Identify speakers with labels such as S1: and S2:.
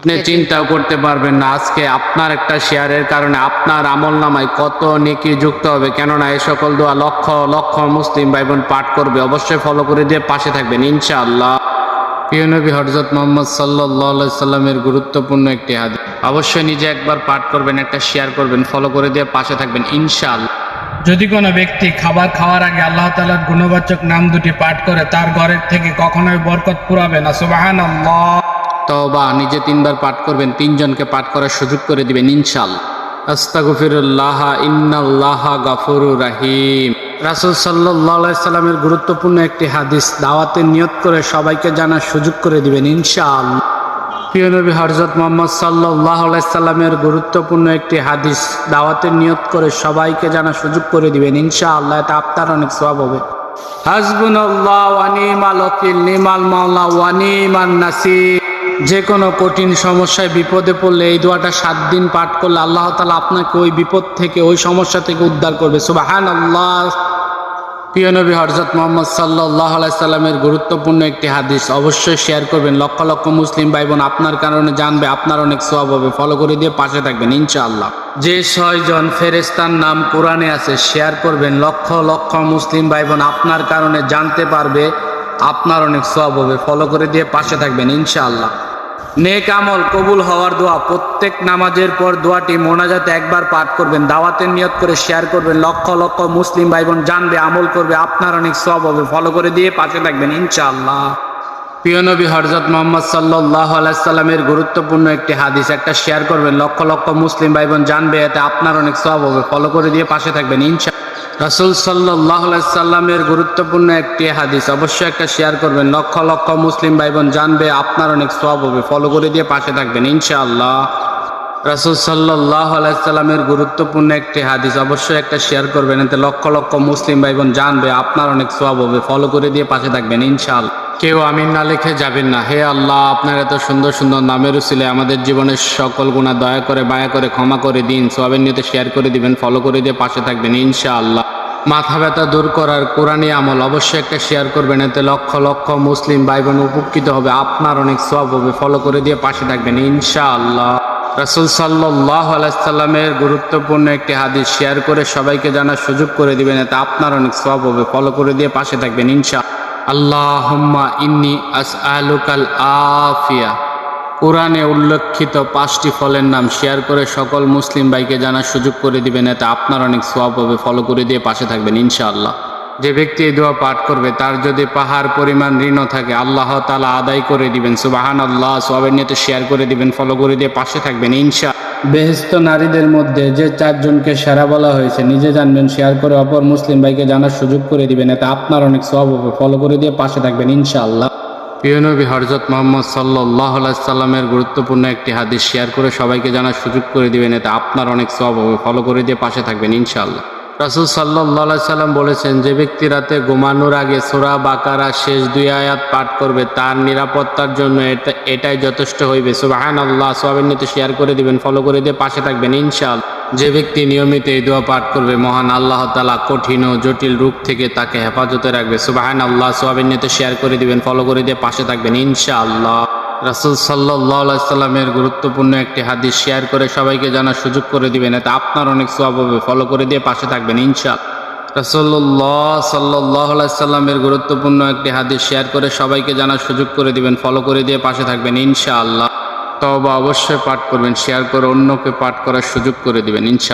S1: আপনি চিন্তাও করতে পারবেন না। আজকে আপনার একটা শেয়ারের কারণে আপনার আমল নামায় কত নেকি যুক্ত হবে। কেননা এই সকল দোয়া লক্ষ লক্ষ মুসলিম ভাই বোন পাঠ করবে। অবশ্যই ফলো করে দিয়ে পাশে থাকবেন, ইনশাআল্লাহ। প্রিয় নবী হজরত মোহাম্মদ সাল্লাহ সাল্লামের গুরুত্বপূর্ণ একটি হাদিস। অবশ্যই নিজে একবার পাঠ করবেন, একটা শেয়ার করবেন ফলো করে দিয়ে পাশে থাকবেন, ইনশাআল্লাহ।
S2: যদি কোনো ব্যক্তি খাবার খাওয়ার আগে আল্লাহ তালার গুণবাচক নাম দুটি পাঠ করে, তার ঘরের থেকে কখনোই বরকত পুরাবে না। সুবাহান
S1: তবা নিজে তিনবার পাঠ করবেন, তিনজনকে পাঠ করার সুযোগ করে দিবেন, ইনশাল। আস্তাগফিরুল্লাহ, ইন্নাল্লাহ গাফুরুর রাহিম। রাসূল সাল্লাল্লাহু সাল্লামের গুরুত্বপূর্ণ একটি হাদিস, দাওয়াতের নিয়ত করে সবাইকে জানার সুযোগ করে দিবেন, ইনশাল। প্রিয় নবী হজরত মোহাম্মদ সাল্লাহ সাল্লামের গুরুত্বপূর্ণ একটি হাদিস, দাওয়াতের নিয়ত করে সবাইকে জানার সুযোগ করে দিবেন, ইনশাআল্লাহ এটা আপনার অনেক সব হবে। হাসবুনাল্লাহ ওয়ানিমাল ওয়াকিল, নিমাল মাওলা ওয়ানিম ওয়ানিমান নাসির। যে কোনো কঠিন সমস্যায় বিপদে পড়লে এই দোয়াটা সাত দিন পাঠ করলে আল্লাহ তালা আপনাকে ওই বিপদ থেকে ওই সমস্যা থেকে উদ্ধার করবে। সুবাহান আল্লাহ প্রিয় নবী হরজত মোহাম্মদ সাল্লাহ সাল্লামের গুরুত্বপূর্ণ একটি হাদিস অবশ্যই শেয়ার করবেন। লক্ষ লক্ষ মুসলিম ভাই বোন আপনার কারণে জানবে, আপনার অনেক সব হবে। ফলো করে দিয়ে পাশে থাকবেন, ইনশাআল্লাহ। যে ছয়জন ফেরেস্তার নাম কোরআনে আছে, শেয়ার করবেন। লক্ষ লক্ষ মুসলিম ভাই বোন আপনার কারণে জানতে পারবে, আপনার অনেক সব হবে। ফলো করে দিয়ে পাশে থাকবেন, ইনশাআল্লাহ। নেক আমল, কবুল হওয়ার দোয়া, প্রত্যেক নামাজের পর দোয়াটি মোনাজাতে একবার পাঠ করবেন, দাওয়াতের নিয়ত করে শেয়ার করবেন, লক্ষ লক্ষ মুসলিম ভাই বোন জানবে, আমল করবে, আপনার অনেক সব হবে, ফলো করে দিয়ে পাশে থাকবেন, ইনশাআল্লাহ। প্রিয় নবী হরজত মোহাম্মদ সাল্লাহ আলাইসাল্লামের গুরুত্বপূর্ণ একটি হাদিস একটা শেয়ার করবেন, লক্ষ লক্ষ মুসলিম ভাই বোন জানবে, এতে আপনার অনেক সব হবে, ফলো করে দিয়ে পাশে থাকবেন, ইনশা রাসুল সাল্লাহ সাল্লামের গুরুত্বপূর্ণ একটি হাদিস অবশ্যই একটা শেয়ার করবেন। লক্ষ লক্ষ মুসলিম ভাই বোন জানবে, আপনার অনেক সব হবে। ফলো করে দিয়ে পাশে থাকবেন, ইনশাআল্লাহ। রাসুল সাল্লাহ আলাইসাল্লামের গুরুত্বপূর্ণ একটি হাদিস অবশ্যই একটা শেয়ার করবেন। এতে লক্ষ লক্ষ মুসলিম ভাই বোন জানবে, আপনার অনেক সব হবে। ফলো করে দিয়ে পাশে থাকবেন, ইনশাআল্লাহ। কেউ আমিন না লিখে যাবেন না। হে আল্লাহ, আপনার এত সুন্দর সুন্দর নামের উসিলে আমাদের জীবনের সকল গুণা দয়া করে বায়া করে, ক্ষমা করে দিন। সবের নিয়তে শেয়ার করে দিবেন, ফলো করে দিয়ে পাশে থাকবেন, ইনশাআল্লাহ। মাথা ব্যথা দূর করার কোরআনী আমল। অবশ্যই একটা শেয়ার করবেন, এতে লক্ষ লক্ষ মুসলিম ভাই বোন উপকৃত হবে। আপনার অনেক সব হবে। ফলো করে দিয়ে পাশে থাকবেন, ইনশাআল্লাহ। রাসুল সাল্লাহ আলাইসাল্লামের গুরুত্বপূর্ণ একটি হাদিস শেয়ার করে সবাইকে জানার সুযোগ করে দিবেন, এতে আপনার অনেক সব হবে। ফলো করে দিয়ে পাশে থাকবেন ইনশা আল্লাহম্মা ইন্নি আস আলুকাল আফিয়া। কোরআনে উল্লেখিত পাঁচটি ফলের নাম শেয়ার করে সকল মুসলিম ভাইকে জানার সুযোগ করে দিবেন, এতে আপনার অনেক সোয়াব হবে। ফলো করে দিয়ে পাশে থাকবেন, ইনশাআল্লাহ। যে ব্যক্তি এই দোয়া পাঠ করবে, তার যদি পাহাড় পরিমাণ ঋণও থাকে, আল্লাহ তালা আদায় করে দিবেন সুবাহান আল্লাহ সোয়াবের নিয়ে শেয়ার করে দিবেন, ফলো করে দিয়ে পাশে থাকবেন ইনশা বেহস্ত নারীদের মধ্যে যে চারজনকে সেরা বলা হয়েছে, নিজে জানবেন, শেয়ার করে অপর মুসলিম ভাইকে জানার সুযোগ করে দিবেন, এতে আপনার অনেক সব হবে। ফলো করে দিয়ে পাশে থাকবেন, ইনশাআল্লাহ। প্রিয় নবী হরজত মোহাম্মদ সাল্লাহ সাল্লামের গুরুত্বপূর্ণ একটি হাদিস শেয়ার করে সবাইকে জানার সুযোগ করে দিবেন। এতে আপনার অনেক সব হবে। ফলো করে দিয়ে পাশে থাকবেন ইনশাল্লাহ রাসুল সাল্লাহ সাল্লাম বলেছেন, যে ব্যক্তি রাতে ঘুমানোর আগে সোরা বাকারা শেষ দুই আয়াত পাঠ করবে, তার নিরাপত্তার জন্য এটা, এটাই যথেষ্ট হইবে। সুবাহান আল্লাহ সোয়াবের নিতে শেয়ার করে দিবেন, ফলো করে দিয়ে পাশে থাকবেন ইনশাল যে ব্যক্তি নিয়মিত এই দোয়া পাঠ করবে, মহান আল্লাহ তালা কঠিন ও জটিল রূপ থেকে তাকে হেফাজতে রাখবে। সুবাহান আল্লাহ সোয়াবের নিতে শেয়ার করে দিবেন ফলো করে দিয়ে পাশে থাকবেন, ইনশাআল্লাহ। রাসুল সাল্লাহ সাল্লামের গুরুত্বপূর্ণ একটি হাদিস শেয়ার করে সবাইকে জানার সুযোগ করে দিবেন। এতে আপনার অনেক সোয়াব হবে ফলো করে দিয়ে পাশে থাকবেন ইনশা রাসল্লাহ সাল্লাহ সাল্লামের গুরুত্বপূর্ণ একটি হাদিস শেয়ার করে সবাইকে জানার সুযোগ করে দিবেন ফলো করে দিয়ে পাশে থাকবেন, ইনশাআল্লাহ। তবে অবশ্যই পাঠ করবেন শেয়ার করে অন্যকে পাঠ করার সুযোগ করে দেবেন ইনশা